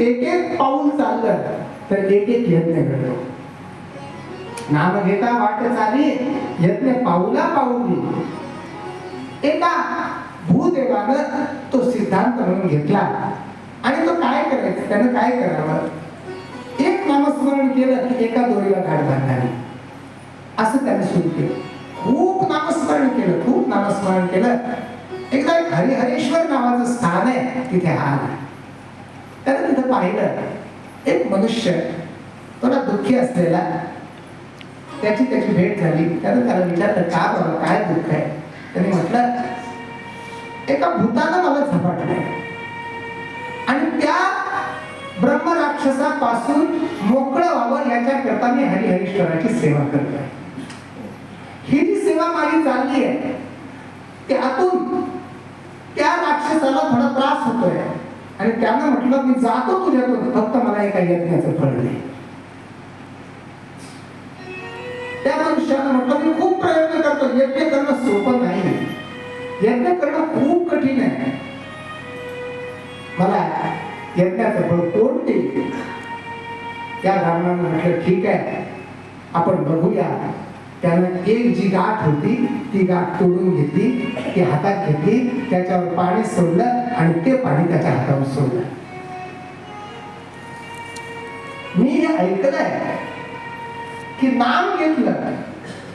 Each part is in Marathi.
एक एक पाऊल चाललं तर एक एक यज्ञ घडतो नाम घेता वाट चाली यज्ञ पाऊला पाऊली. एका भूदेवानं तो सिद्धांत म्हणून घेतला. आणि तो काय करायचं? त्यानं काय करावं? एक नामस्मरण केलं की एका दोरीला गाठ बांधावी. असं त्याने सुरू केलं. खूप नामस्मरण केलं खूप नामस्मरण केलं. एकदा एक हरिहरेश्वर नावाचं स्थान आहे तिथे हा त्यानं तिथं पाहिलं. एक मनुष्य थोडा दुःखी असलेला त्याची त्याची भेट झाली. त्यानं त्याला विचारलं का बाबा काय दुःख आहे? त्याने म्हटलं एका भूतानं मला झपाटलं आणि त्या ब्रह्म राक्षसापासून मोकळं व्हावं याच्याकरता मी हरिहरेश्वराची सेवा करतोय. ही जी सेवा माझी चालली आहे त्यातून त्या राक्षसाला थोडा त्रास होतोय. आणि त्यानं म्हटलं मी जातो तुझ्यातून फक्त मला एका यज्ञाचं फळ नाही. त्या मनुष्यानं म्हटलं मी खूप प्रयत्न करतो. यज्ञ करणं सोपं नाही यज्ञ करणं खूप कठीण आहे. मला यज्ञाचं फळ कोण देईल? त्या ब्राह्मणानं म्हटलं ठीक आहे. आपण बघूया. त्यानं एक जी गाठ होती ती गाठ तोडून घेतली. ती हातात घेतली त्याच्यावर पाणी सोडलं आणि ते पाणी त्याच्या हातावर सोडलं. मी हे ऐकलंय की नाम घेतलं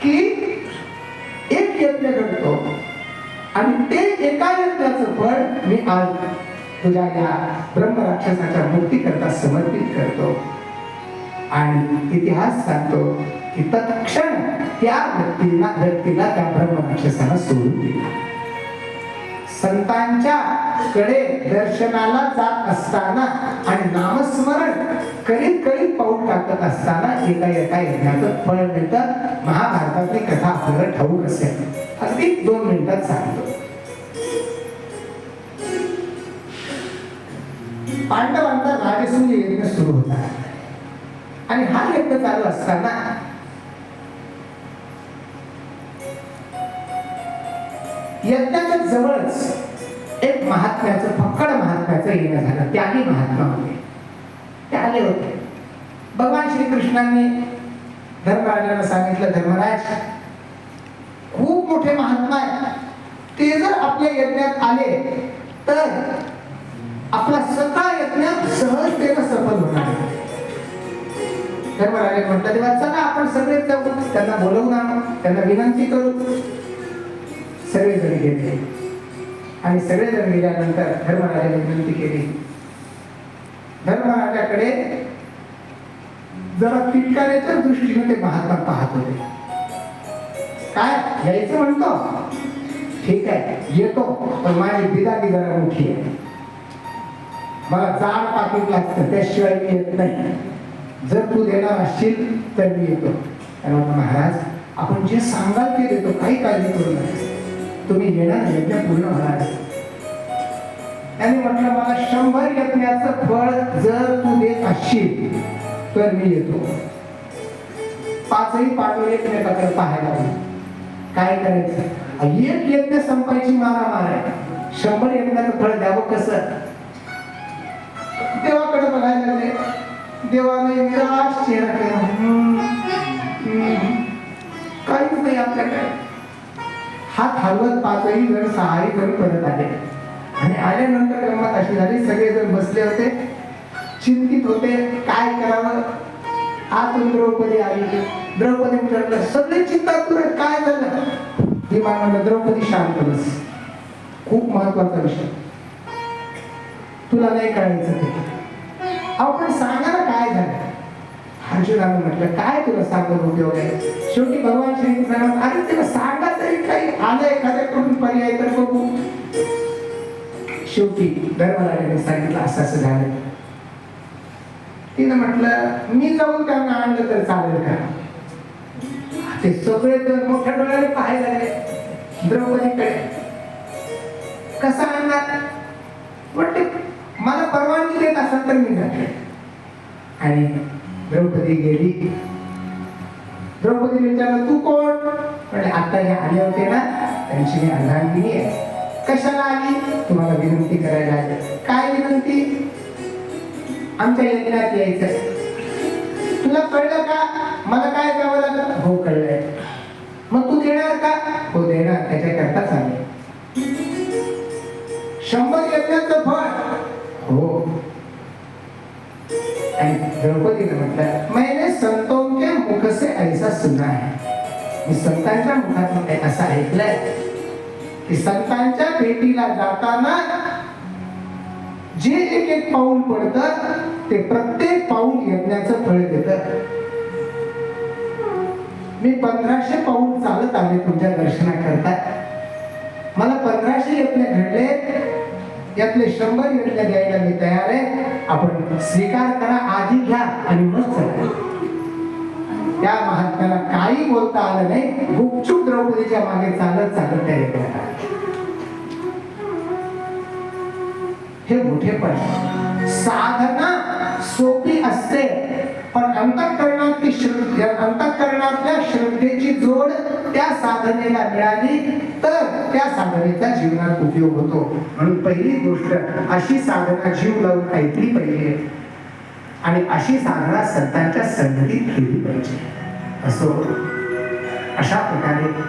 की एक यज्ञ घडतो आणि ते एका यज्ञाचं फळ मी आज तुझ्या या ब्रह्मराक्षसाच्या मुक्तीकरता समर्पित करतो. आणि इतिहास सांगतो की तत्क्षण त्या व्यक्तीला व्यक्तीला त्या ब्रह्मराक्षसाला सोडून दिला. संतांच्या कडे दर्शनाला जात असताना आणि नामस्मरण करीत करीत पाऊल टाकत असताना एका एका यज्ञाचं फळ मिळतं. महाभारतातली कथा आपल्याला ठाऊक असेल. अगदी दोन मिनिटात सांगतो. पांडवांचा राजसूय यज्ञ सुरू होता. आणि हा यज्ञ चालू असताना यज्ञाच्या जवळच एक महात्म्याचं फक्कड महात्म्याचं येणं झालं त्याही महात्मा होते. ते आले होते. भगवान श्रीकृष्णांनी धर्मराजांना सांगितलं धर्मराज खूप मोठे महात्मा आहे ते जर आपल्या यज्ञात आले तर आपला स्वतः यज्ञ सहजतेनं सफल होणार आहे धर्मराजे म्हणतात तेव्हा चला आपण सगळे जाऊ. त्यांना बोलवू ना त्यांना विनंती करू. सगळेजण गेले. आणि सगळेजण गेल्यानंतर धर्मराजाने विनंती केली. धर्मराजाकडे जरा तिटकाऱ्याच्या दृष्टीने ते महात्मा पाहत होते. काय यायचं म्हणतो? ठीक आहे येतो. पण माझी बिदागी जरा मोठी आहे. मला जाड पाकिट लागतं त्याशिवाय मी येत नाही. जर तू देणार असशील तर मी येतो. महाराज आपण जे सांगाल ते देतो काही काळजी करू नये तुम्ही येणार यज्ञ पूर्ण होणार त्याने म्हटलं मला शंभर यज्ञाचं फळ जर तू देत असशील तर मी येतो. पाचही पाठवले एकमेकाकडे पाहायला काय करायचं? एक यज्ञ संपायची मारा आहे. शंभर यज्ञाचं फळ द्यावं कसं? देवाकडे बघायला लागले. देवाने निराश चेहरा केला. काहीच नाही आपल्याकडे. हात हलवत पाचही जण सहाही जण परत आले आणि आल्यानंतर गंमत अशी झाली सगळे जण बसले होते. चिंतित होते काय करावं? आतून द्रौपदी आली. द्रौपदी म्हटलं सगळे चिंता आहेत काय झालं? विमान म्हणलं द्रौपदी शांत बस. खूप महत्त्वाचा विषय तुला नाही कळायचं ते. अहो पण सांगा ना काय झालं? अर्जुनानं म्हटलं काय तुला सांगून उपयोग आहे? शेवटी भगवान श्रीकृष्णानं अरे तुला सांगा तरी काही आलं एखाद्याकडून पर्याय तर बघू? शेवटी धर्मराजाने सांगितलं असं असं झालं तिनं म्हटलं मी जाऊन त्यांना आणलं तर चालेल का? ते सगळे तर मोठ्या डोळ्याने पाहायला लागले द्रौपदीकडे. कसा आणणार? वाटते मला परवानगी देत असेल तर मी जाते. आणि द्रौपदी गेली. द्रौपदी विचारलं तू कोण? म्हणजे आता हे आले होते ना त्यांची मी अर्धांगिनी आहे. कशाला आली? तुम्हाला विनंती करायला आली. काय विनंती? आमच्या यज्ञात यायचं तुला कळलं का? मला काय द्यावं लागलं हो कळलंय. मग तू देणार का? हो देणार त्याच्याकरता चालेल शंभर यज्ञाचं फळ. हो. आणि द्रौपदीने म्हटलं मैंने संतों के मुख से ऐसा सुना है. मी संतांच्या मुखातून असं ऐकलंय की संतांच्या भेटीला जाताना जे एक एक पाऊल पडतं ते प्रत्येक पाऊल यज्ञाचं फळ देत. मी पंधराशे पाऊल चालत आले तुमच्या दर्शनाकरता. मला पंधराशे यज्ञ घडले यातले शंभर यज्ञ द्यायला मी तयार आहे. आपण स्वीकार करा आधी आणि मग चला त्या महात्म्याला काही बोलता आलं नाही. गुपचूप द्रौपदीच्या मागे चालत चालत त्या यज्ञात हे मोठेपण साधना सोपी असते पण अंतःकरणातली श्रद्धे अंतःकरणातल्या श्रद्धेची जोड त्या साधनेला मिळाली तर त्या साधनेचा जीवनात उपयोग होतो. म्हणून पहिली गोष्ट अशी साधना जीव लावून ऐकली पाहिजे. आणि अशी साधना संतांच्या संगतीत केली पाहिजे. असो. अशा प्रकारे